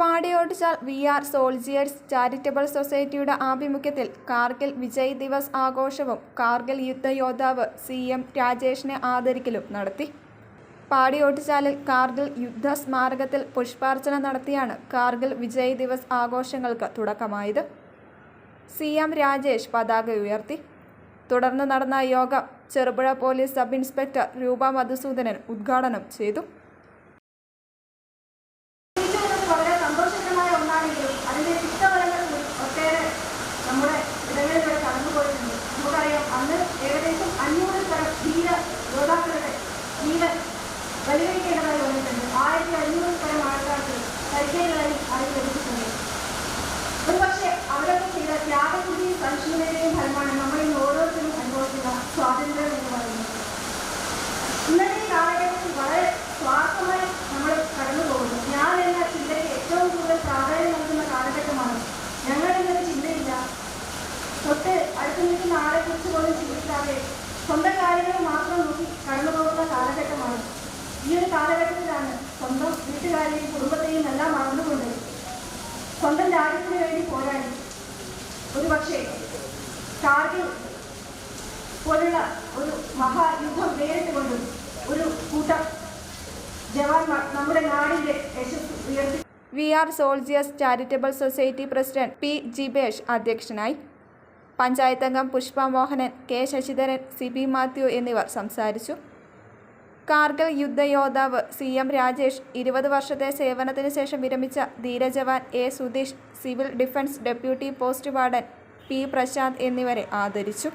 Padiyottuchal we are soldiers charitable society ആഭിമുഖ്യത്തിൽ കാർഗിൽ വിജയ് ദിവസ് ആഘോഷവും കാർഗിൽ യുദ്ധയോദ്ധാവ് സി എം രാജേഷിനെ ആദരിക്കലും നടത്തി. പാടിയോട്ടിച്ചാലിൽ കാർഗിൽ യുദ്ധ സ്മാരകത്തിൽ പുഷ്പാർച്ചന നടത്തിയാണ് കാർഗിൽ വിജയ് ദിവസ് ആഘോഷങ്ങൾക്ക് തുടക്കമായത്. സി എം രാജേഷ് പതാക ഉയർത്തി. തുടർന്ന് നടന്ന യോഗം ചെറുപുഴ പോലീസ് സബ് ഇൻസ്പെക്ടർ രൂപ മധുസൂദനൻ ഉദ്ഘാടനം ചെയ്തു. അന്ന് ഏകദേശം അഞ്ഞൂറ് തരം ധീര യോദ്ധാക്കളുടെ ജീവൻ ബലികഴിക്കേണ്ടതായി വന്നിട്ടുണ്ട്. ആയിരത്തി അഞ്ഞൂറ് തരം ആൾക്കാർക്ക് പരിചയങ്ങളായി അറിവ് ലഭിച്ചിട്ടുണ്ട് ഒരുപക്ഷെ അവരൊക്കെ ചെയ്ത ത്യാഗത്തിന്റെയും സംശയങ്ങളുടെയും ഫലമാണ് നമ്മൾ ചിന്തിക്കാതെ സ്വന്തം കാര്യങ്ങൾ മാത്രം നോക്കി കടന്നു പോകുന്ന കാലഘട്ടമാണ്. ഈ ഒരു കാലഘട്ടത്തിലാണ് സ്വന്തം വീട്ടുകാരെയും കുടുംബത്തെയും എല്ലാം മറന്നുകൊണ്ട് സ്വന്തം രാജ്യത്തിന് വേണ്ടി പോരാടി. ഒരുപക്ഷെ കാർഗിൽ പോലുള്ള ഒരു മഹായുദ്ധം നേരിട്ടുകൊണ്ടും ഒരു കൂട്ടം ജവാന്മാർ നമ്മുടെ നാടിന്റെ യശസ് ഉയർത്തി. We are soldiers charitable society president P Jibesh അധ്യക്ഷനായി പഞ്ചായത്ത് അംഗം Pushpa Mohanan K. Sasidharan C. B Mathew എന്നിവർ സംസാരിച്ചു. കാർഗിൽ യുദ്ധയോദ്ധാവ് സി. എം. രാജേഷ് ഇരുപത് വർഷത്തെ സേവനത്തിന് ശേഷം വിരമിച്ച ധീരജവാൻ A. Sudheesh civil defence deputy post warden P. Prashanth എന്നിവരെ ആദരിച്ചു.